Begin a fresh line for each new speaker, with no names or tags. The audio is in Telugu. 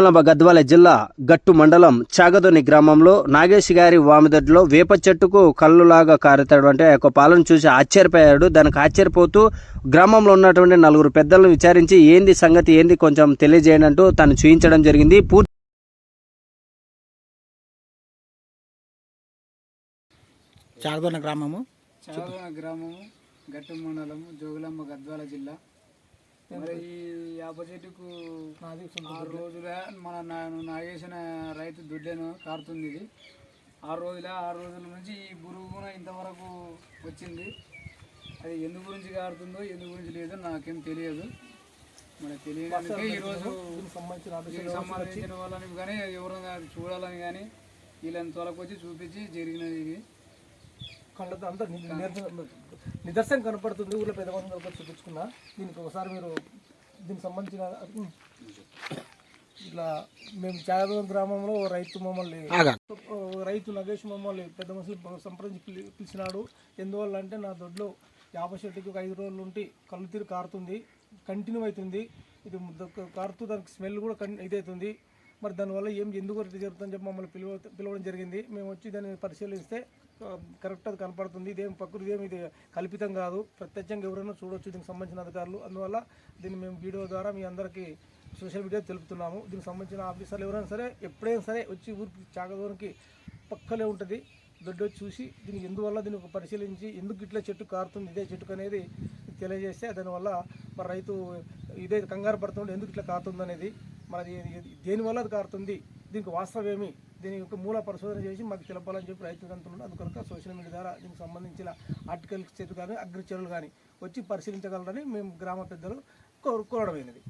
జోగులాంబ గద్వాల జిల్లా గట్టు మండలం చాగదొని గ్రామంలో నాగేష్ గారి వామిదొడ్లో వేప చెట్టుకు కళ్ళులాగా కారుతాడు ఆ యొక్క పాలను చూసి ఆశ్చర్యపోయాడు. దానికి ఆశ్చర్యపోతూ గ్రామంలో ఉన్నటువంటి నలుగురు పెద్దలను విచారించి ఏంది సంగతి ఏంది కొంచెం తెలియజేయండి అంటూ తను చూపించడం జరిగింది. పూర్తి
చాగదొన్న గ్రామము.
చాగదోన గ్రామము గట్టు మండలము జోగులాంబ గద్వాల జిల్లా. మరి ఈ యాప చెట్టుకు ఆరు రోజుల మన నా- నాగేసిన రైతు దుడ్డెను కారుతుంది ఇది ఆరు రోజుల ఆరు రోజుల నుంచి ఈ పురుగున ఇంతవరకు వచ్చింది. అది ఎందు గురించి కారుతుందో ఎందు గురించి లేదో నాకేం తెలియదు. మరి తెలియడానికి ఈరోజు సంబంధించిన వాళ్ళని కానీ ఎవరైనా చూడాలని కానీ వీళ్ళని తొలకొచ్చి చూపించి జరిగినది ఇది.
కళ్ళతో అంతా నిదర్శనం నిదర్శనం కనపడుతుంది. ఊళ్ళో పెద్దమంది వరకు చూపించుకున్నా. దీనికి ఒకసారి మీరు దీనికి సంబంధించిన ఇట్లా మేము చాగదొన్న గ్రామంలో రైతు మమ్మల్ని రైతు నగేష్ మమ్మల్ని పెద్ద మనుషులు సంప్రదించి పిలి- పిలిచినాడు. ఎందువల్ల అంటే నా దొడ్లో యాభై చెట్టుకి ఒక ఐదు రోజులు ఉండి కళ్ళు తీరు కారుతుంది కంటిన్యూ అవుతుంది. ఇది కారుతూ దానికి స్మెల్ కూడా కన్ ఇదవుతుంది మరి దానివల్ల ఏం ఎందుకు ఇట్లా జరుగుతుందని చెప్పి మమ్మల్ని పిలువ పిలవడం జరిగింది. మేము వచ్చి దాన్ని పరిశీలిస్తే కరెక్ట్ అది కనపడుతుంది. ఇదేం ప్రకృతి ఏమి ఇది కల్పితం కాదు. ప్రత్యక్షంగా ఎవరైనా చూడొచ్చు దీనికి సంబంధించిన అధికారులు. అందువల్ల దీన్ని మేము వీడియో ద్వారా మీ అందరికీ సోషల్ మీడియా తెలుపుతున్నాము. దీనికి సంబంధించిన ఆఫీసర్లు ఎవరైనా సరే ఎప్పుడైనా సరే వచ్చి ఊరికి చాకదూరంకి పక్కలే ఉంటుంది. దొడ్డి చూసి దీనికి ఎందువల్ల దీన్ని పరిశీలించి ఎందుకు ఇట్లా చెట్టు కారుతుంది ఇదే చెట్టుకు అనేది తెలియజేస్తే దానివల్ల మరి రైతు ఇదే కంగారు పడుతుంటే ఎందుకు ఇట్లా కారుతుంది అనేది మరి దేనివల్ల అది కారుతుంది? దీనికి వాస్తవం ఏమి దీని యొక్క మూల పరిశోధన చేసి మాకు తెలపాలని చెప్పి రైతులు అంటున్నారు అందుకొక సోషల్ మీడియా ద్వారా దీనికి సంబంధించిన ఆర్టికల్స్ చేతి కానీ అగ్రిచరులు కానీ వచ్చి పరిశీలించగలరని మేము గ్రామ పెద్దలు కోరు కోరడమైనది.